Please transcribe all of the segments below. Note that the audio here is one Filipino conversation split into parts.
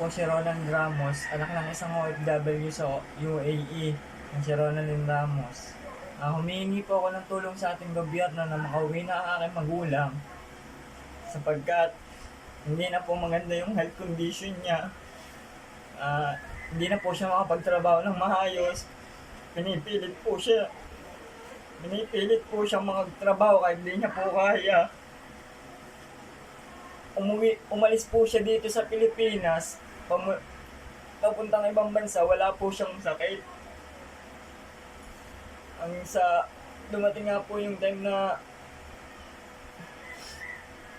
po si Roland Ramos, anak ng isang OFW sa UAE, ng si Roland Ramos. Ah, humihingi po ako ng tulong sa ating gobyerno na makauwi na ang aking magulang sapagkat hindi na po maganda yung health condition niya. Ah, hindi na po siya makapagtrabaho ng maayos. Pinipilit po siya. Pinipilit po siyang magtrabaho kahit hindi niya po kaya. Umuwi, umalis po siya dito sa Pilipinas. Pamu- papuntang ibang bansa, wala po siyang sakit. Ang sa dumating nga po yung time na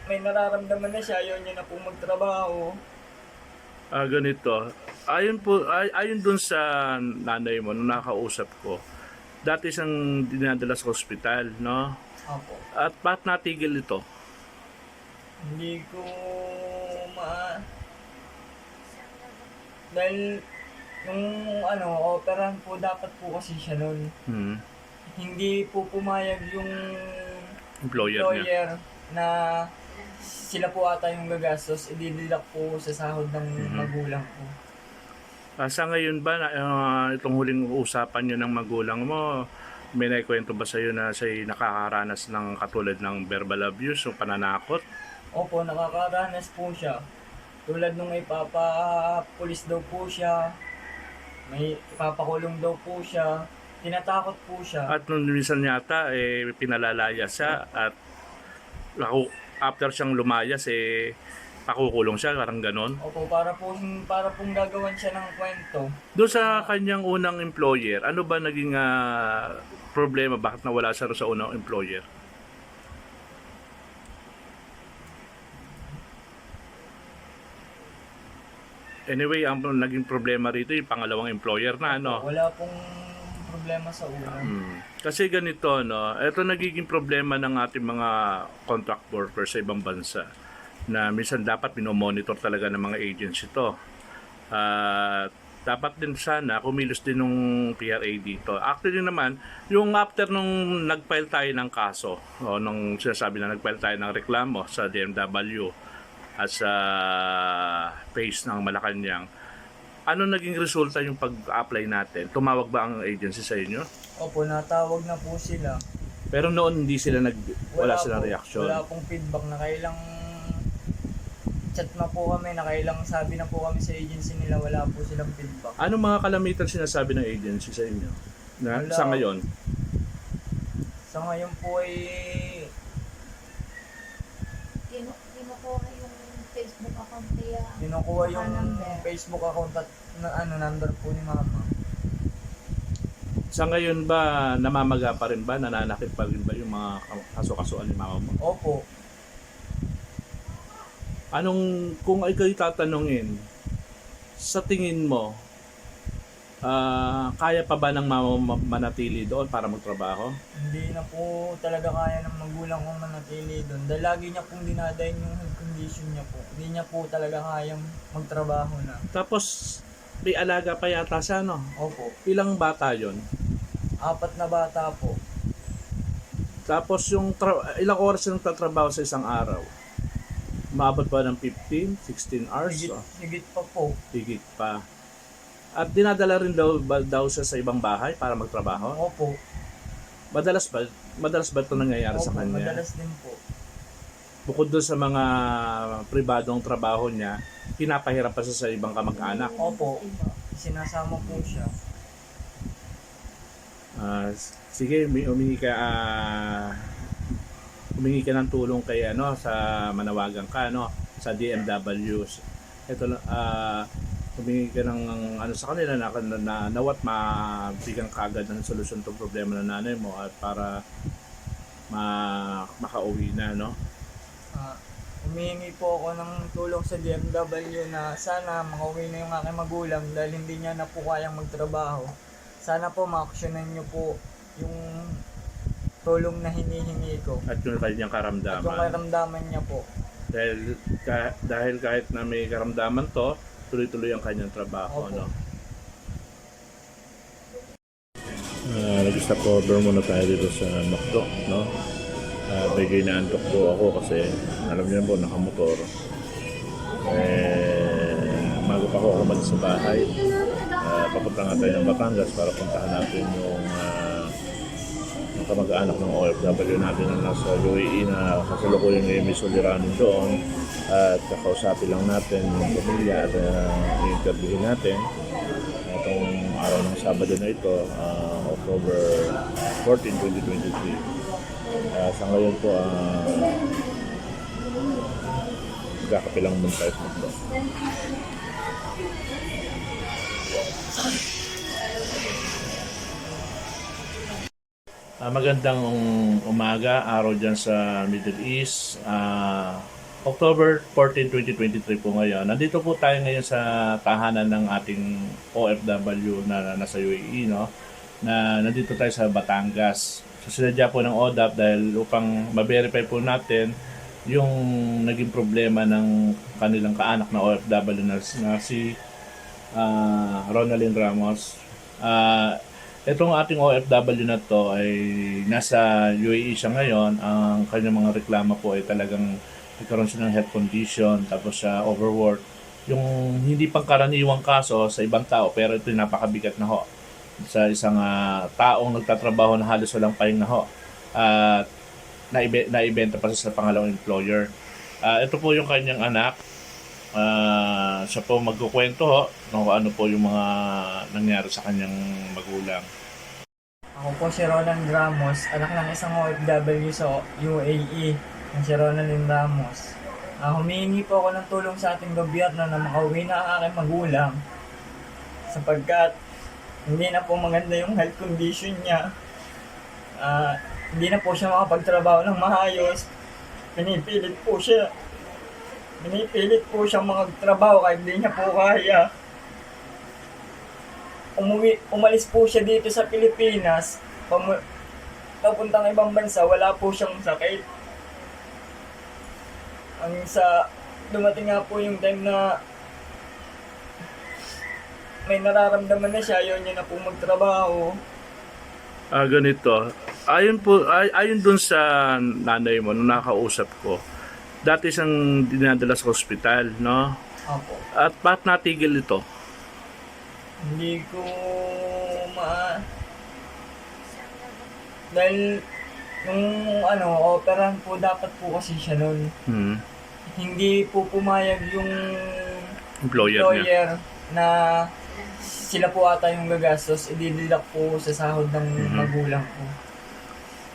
may nararamdaman na siya, ayaw niya na po magtrabaho. Ah, ganito. Ayon po ay, ayon dun sa nanay mo nung nakausap ko. Dati siyang dinadala sa ospital, no? Opo. At bakit natigil ito? Hindi ko ma... Dahil nung ano, operahan po dapat po kasi siya nun. Hmm. Hindi po pumayag yung Employer niya. lawyer na sila po ata yung gagastos, ididilak po sa sahod ng Mhm. magulang ko. Ah, sa ngayon ba, na, ah, itong huling usapan niyo ng magulang mo, may naikwento ba sa'yo na siya'y nakakaranas ng katulad ng verbal abuse o pananakot? Opo, nakakaranas po siya. Tulad nung ipapapulis daw po siya, may ipapakulong daw po siya, tinatakot po siya. At nung minsan yata, eh, pinalalaya siya at ako- after siyang lumayas, eh, pakukulong siya, parang ganon. Opo, para po para pong gagawan siya ng kwento. Doon sa kanyang unang employer, ano ba naging ah, problema? Bakit nawala siya sa unang employer? Anyway, ang naging problema rito yung pangalawang employer na, ano? Wala pong problema sa una. Hmm. Kasi ganito, no, ito nagiging problema ng ating mga contract workers sa ibang bansa na minsan dapat minomonitor talaga ng mga agency to. At dapat din sana kumilos din ng PRA dito. Actually naman, yung after nung nag-file tayo ng kaso, o nung sinasabi na nag-file tayo ng reklamo sa DMW at sa face ng Malacanang, ano naging resulta yung pag-apply natin? Tumawag ba ang agency sa inyo? Opo, natawag na po sila. Pero noon hindi sila nag wala, silang po- reaction. Wala pong feedback na kailang chat na po kami, na kailang sabi na po kami sa agency nila, wala po silang feedback. Ano mga kalamitan sinasabi ng agency sa inyo? Na, Wala. sa ngayon? Sa ngayon po ay Kinu kinukuha yung Facebook account niya. kinukuha yung number. Facebook account at na, ano, number po ni mama. Sa ngayon ba namamaga pa rin ba? Nananakit pa rin ba yung mga kaso-kasuan ni mama mo? Opo, Anong kung ikaw tatanungin sa tingin mo ah, kaya pa ba ng mama manatili doon para magtrabaho? hindi na po talaga kaya ng magulang kong manatili doon. Dahil lagi niya pong dinadayin yung health condition niya po. Hindi niya po talaga kayang magtrabaho na. Tapos may alaga pa yata siya no? Opo, Ilang bata yon? apat na bata po. Tapos yung ilang oras yung tatrabaho sa isang araw? Maabot ba ng 15, 16 hours? Higit, Oh, higit pa po. higit pa. At dinadala rin daw, ba, daw siya sa ibang bahay para magtrabaho? Opo, Madalas ba? Madalas ba ito nangyayari sa opo, kanya? madalas din po. Bukod doon sa mga pribadong trabaho niya, pinapahirap pa siya sa ibang kamag-anak. Opo. Sinasama po siya. Ah, sige, umi- umingi ka ah, umingi ka ng tulong kay ano sa manawagan ka no sa DMW. Ito lang ah humingi ka ng ano sa kanila na, na, na nawat mabigyan kagad ng solusyon tong problema ng nanay mo at para ma, makauwi na no. Ah, humihingi po ako ng tulong sa DMW na sana makauwi na yung aking magulang dahil hindi niya na po kayang magtrabaho. Sana po ma-actionan niyo po yung tulong na hinihingi ko. At yung kanyang At yung karamdaman. karamdaman niya po. Dahil, ka, dahil kahit na may karamdaman to, tuloy-tuloy ang kanyang trabaho. Opo. No? Uh, nag-stop over muna tayo dito sa McDo, no? Uh, bigay na antok po ako kasi alam niyo po, nakamotor. Eh, mag pa ako umalis sa bahay. Uh, papunta nga tayo ng Batangas para puntahan natin yung uh, yung kamag-anak ng OFW natin na nasa UAE na kasalukuyan ngayon may suliranin doon at kakausapin lang natin yung pamilya at uh, i-interviewin natin itong araw ng Sabado na ito, uh, October 14, 2023. Uh, sa ngayon po, uh, magkakapilang muna tayo sa mundo. Ah, magandang umaga, araw dyan sa Middle East. Ah, October 14, 2023 po ngayon. Nandito po tayo ngayon sa tahanan ng ating OFW na nasa UAE, no? Na nandito tayo sa Batangas. So sinadya po ng ODAP dahil upang ma-verify po natin yung naging problema ng kanilang kaanak na OFW na, na si ah, Ronaldin Ramos. Ah, Itong ating OFW na to ay nasa UAE siya ngayon. Ang kanyang mga reklamo po ay talagang nagkaroon siya ng health condition, tapos siya overwork. Yung hindi pangkaraniwang kaso sa ibang tao, pero ito napakabigat na ho. Sa isang ah, taong nagtatrabaho na halos walang pahinga ho. At naibe, naibenta pa siya sa pangalawang employer. Ah, ito po yung kanyang anak. Ah, siya po magkukwento ho kung ano po yung mga nangyari sa kanyang magulang. Ako po si Roland Ramos, anak ng isang OFW sa UAE, ng si Ronaldin Ramos. Ah, humihingi po ako ng tulong sa ating gobyerno na makauwi na ang aking magulang sapagkat hindi na po maganda yung health condition niya. Ah, hindi na po siya makapagtrabaho ng maayos. Pinipilit po siya. Pinipilit po siyang magtrabaho kahit hindi niya po kaya umuwi, umalis po siya dito sa Pilipinas, pamu- papuntang ibang bansa, wala po siyang sakit. Ang sa, dumating nga po yung time na may nararamdaman na siya, ayaw niya na po magtrabaho. Ah, ganito. Ayon po ay, ayon dun sa nanay mo nung nakausap ko. Dati siyang dinadala sa ospital, no? Opo. At bakit natigil ito? Hindi ko ma... Dahil nung ano, operahan po dapat po kasi siya nun. Hmm. Hindi po pumayag yung Employer niya. employer na sila po ata yung gagastos, ididilak po sa sahod ng Mhm. magulang ko.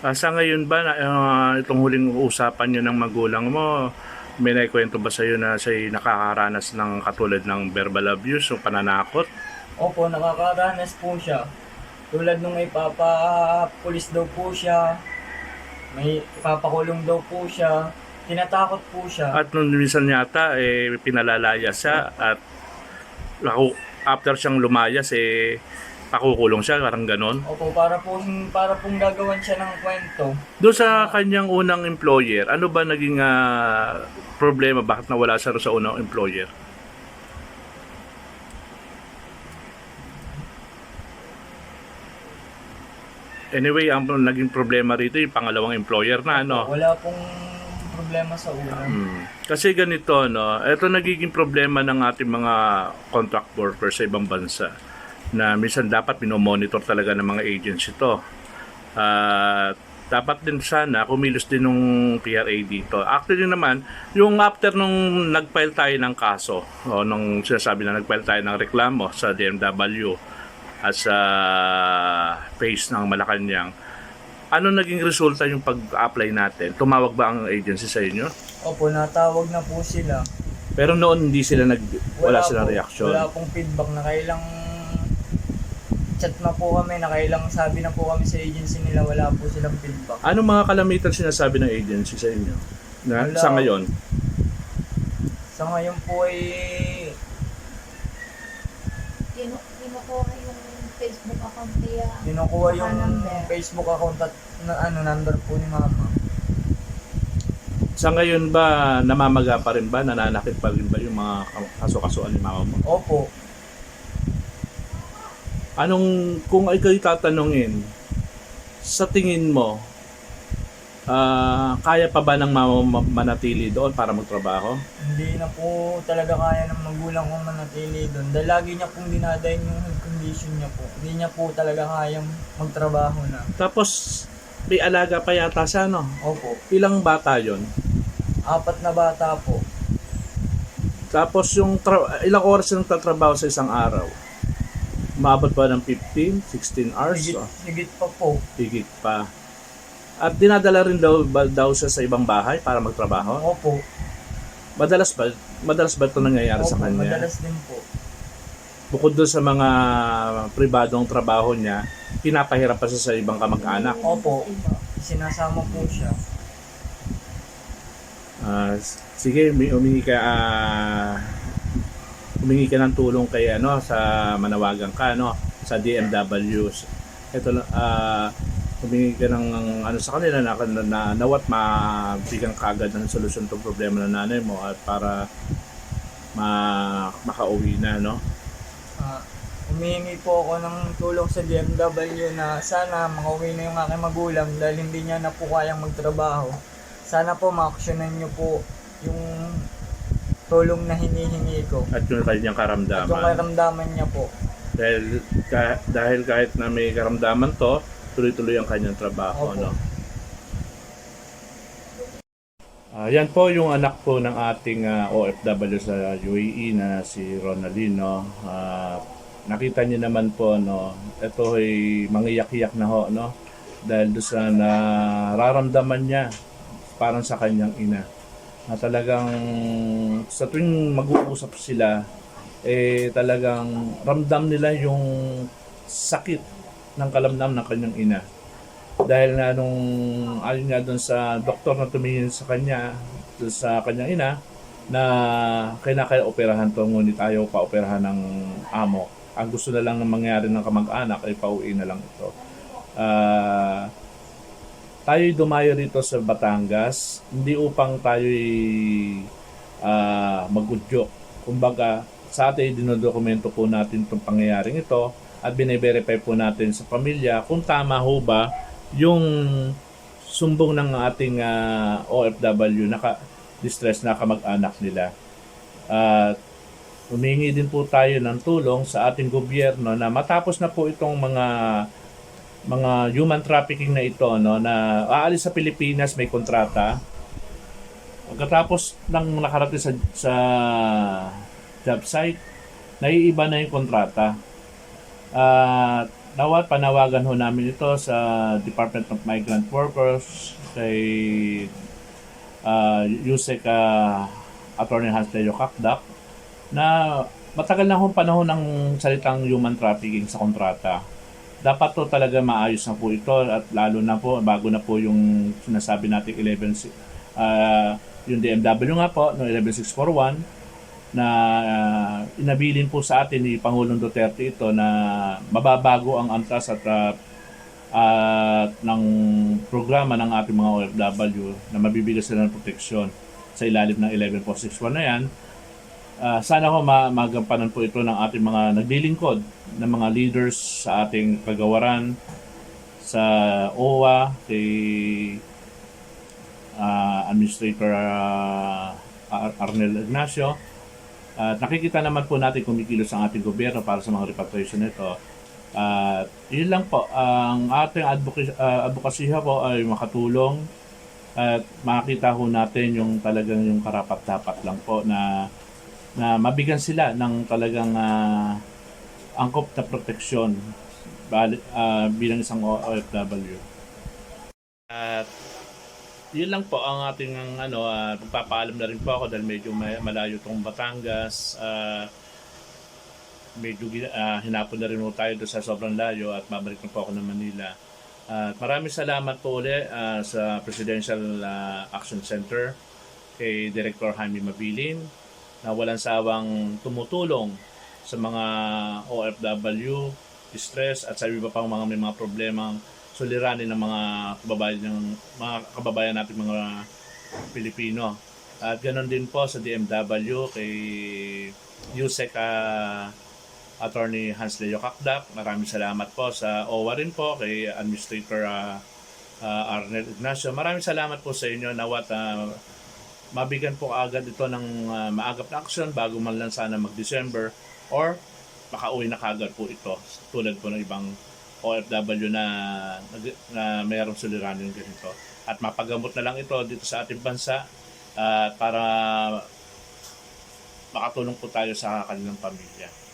Ah, sa ngayon ba, na, ah, itong huling usapan niyo ng magulang mo, may naikwento ba sa'yo na siya'y nakakaranas ng katulad ng verbal abuse o pananakot? Opo, nakakaranas po siya. Tulad nung may papapulis daw po siya, may papakulong daw po siya, tinatakot po siya. At nung minsan yata, eh, pinalalaya siya at after siyang lumayas, eh, pakukulong siya, parang ganon. Opo, para po para pong gagawan siya ng kwento. Doon sa kanyang unang employer, ano ba naging ah, problema? Bakit nawala siya sa unang employer? Anyway, ang naging problema rito yung pangalawang employer na, ano? Wala pong problema sa una. Hmm. Kasi ganito, no, ito nagiging problema ng ating mga contract workers sa ibang bansa na minsan dapat minomonitor talaga ng mga agency to. At dapat din sana kumilos din ng PRA dito. Actually naman, yung after nung nag-file tayo ng kaso, o nung sinasabi na nag-file tayo ng reklamo sa DMW at sa face ng Malacanang, ano naging resulta yung pag-apply natin? Tumawag ba ang agency sa inyo? Opo, natawag na po sila. Pero noon hindi sila nag wala, silang po- reaction. Wala pong feedback na kailang chat na po kami, na kailang sabi na po kami sa agency nila, wala po silang feedback. Ano mga kalamitan sinasabi ng agency sa inyo? Na, Wala. sa ngayon? Sa ngayon po ay Kinu kinukuha yung Facebook account niya. Kinukuha yung. Facebook account at na, ano, number po ni mama. Sa ngayon ba namamaga pa rin ba? Nananakit pa rin ba yung mga kaso-kasuan ni mama mo? Opo, Anong kung ikaw tatanungin sa tingin mo Ah, kaya pa ba ng ma- ma- manatili doon para magtrabaho? Hindi na po talaga kaya ng magulang kong manatili doon. Dahil lagi niya pong dinadayin yung condition niya po. Hindi niya po talaga kayang magtrabaho na. Tapos, may alaga pa yata siya, no? Opo, Ilang bata yon apat na bata po. Tapos, yung tra- ilang oras yung tatrabaho sa isang araw? Umabot ba ng 15, 16 hours? Higit, Oh, higit pa po. higit pa. At dinadala rin daw, ba, daw siya sa ibang bahay para magtrabaho? Opo, Madalas ba, madalas ba ito nangyayari sa opo, kanya? madalas din po. Bukod doon sa mga pribadong trabaho niya, pinapahirap pa siya sa ibang kamag-anak. Opo, sinasama po siya. Ah, s- sige, umi- umingi ka ah, umingi ka ng tulong kay ano sa manawagan ka no sa DMW. Ito lang ah humingi ka ng ano sa kanila na, na, na nawat mabigyan kagad ng solusyon tong problema ng nanay mo at para ma makauwi na no. Ah, Humihingi po ako ng tulong sa DMW na sana makauwi na yung aking magulang dahil hindi niya na po kayang magtrabaho. Sana po ma-actionan niyo po yung tulong na hinihingi ko. At yung kanyang At yung karamdaman. karamdaman niya po. Dahil, ka, dahil kahit na may karamdaman to, tuloy-tuloy ang kanyang trabaho. Opo. No? Ah, yan po yung anak po ng ating ah, OFW sa UAE na si Ronaldino. Ah, nakita niyo naman po, no, ito ay mangiyak-iyak na ho, no? Dahil doon sa nararamdaman niya parang sa kanyang ina. Na talagang sa tuwing mag-uusap sila, eh talagang ramdam nila yung sakit ng kalamdam ng kanyang ina. Dahil nga nung ayon nga doon sa doktor na tumingin sa kanya, doon sa kanyang ina, na kinakaya operahan to ngunit ayaw pa operahan ng amo. Ang gusto na lang ng mangyari ng kamag-anak ay pauwi na lang ito. Ah, tayo'y dumayo rito sa Batangas, hindi upang tayo'y ah, mag-udyok. Kumbaga, sa atin dinodokumento po natin itong pangyayaring ito at bine-verify po natin sa pamilya kung tama ho ba yung sumbong ng ating ah, OFW na ka- distress na kamag-anak nila. At humingi din po tayo ng tulong sa ating gobyerno na matapos na po itong mga mga human trafficking na ito no na aalis sa Pilipinas may kontrata pagkatapos ng nakarating sa sa job site naiiba na yung kontrata at nawat panawagan ho namin ito sa Department of Migrant Workers kay uh, Yusek ah, Attorney Hans Leo Kakdak na matagal na hong panahon ng salitang human trafficking sa kontrata. Dapat to talaga maayos na po ito at lalo na po bago na po yung sinasabi nating 11 si- ah, yung DMW nga po no 11641 na ah, inabilin po sa atin ni Pangulong Duterte ito na mababago ang antas at ah, at ng programa ng ating mga OFW na mabibigyan sila ng proteksyon sa ilalim ng 11461 na yan. Ah, sana ho ma- magampanan po ito ng ating mga naglilingkod ng mga leaders sa ating kagawaran sa OWA kay ah, Administrator ah, Ar- Arnel Ignacio at nakikita naman po natin kumikilos ang ating gobyerno para sa mga repatriation nito at yun lang po ang ating advocacy, uh, advocacy po ay makatulong at makita ho natin yung talagang yung karapat dapat lang po na na mabigyan sila ng talagang ah, angkop na proteksyon ah, bilang isang OFW. At yun lang po ang ating ano, uh, pagpapaalam na rin po ako dahil medyo malayo tong Batangas. ah, medyo ah, hinapon na rin po tayo doon sa sobrang layo at babalik na po ako ng Manila. At maraming salamat po ulit ah, sa Presidential ah, Action Center kay Director Jaime Mabilin na walang sawang tumutulong sa mga OFW, distress at sa iba pang mga may mga problemang suliranin ng mga kababayan ng mga kababayan natin mga Pilipino. At ganoon din po sa DMW kay Yusek ah, Attorney Hans Leo Kakdak. Maraming salamat po sa OWA rin po kay Administrator ah, ah, Arnel Ignacio. Maraming salamat po sa inyo nawat uh, mabigyan po agad ito ng ah, maagap na aksyon bago man lang sana mag-December or makauwi na kagad po ito tulad po ng ibang OFW na, na mayroong suliranin ganito. At mapagamot na lang ito dito sa ating bansa ah, para makatulong po tayo sa kanilang pamilya.